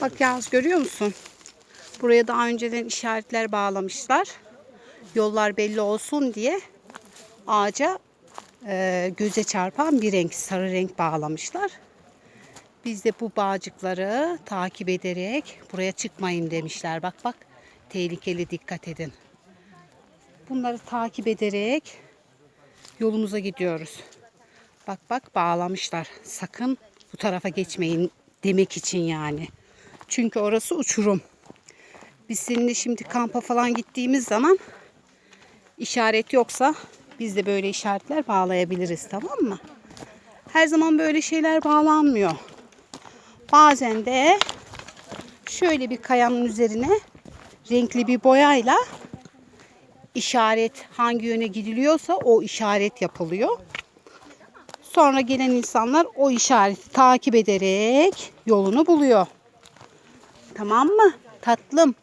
Bak Yağız görüyor musun? Buraya daha önceden işaretler bağlamışlar. Yollar belli olsun diye ağaca e, göze çarpan bir renk, sarı renk bağlamışlar. Biz de bu bağcıkları takip ederek buraya çıkmayın demişler. Bak bak tehlikeli dikkat edin. Bunları takip ederek yolumuza gidiyoruz. Bak bak bağlamışlar. Sakın bu tarafa geçmeyin demek için yani. Çünkü orası uçurum. Biz seninle şimdi kampa falan gittiğimiz zaman işaret yoksa biz de böyle işaretler bağlayabiliriz tamam mı? Her zaman böyle şeyler bağlanmıyor. Bazen de şöyle bir kayanın üzerine renkli bir boyayla işaret hangi yöne gidiliyorsa o işaret yapılıyor. Sonra gelen insanlar o işareti takip ederek yolunu buluyor. Tamam mı? Tatlım.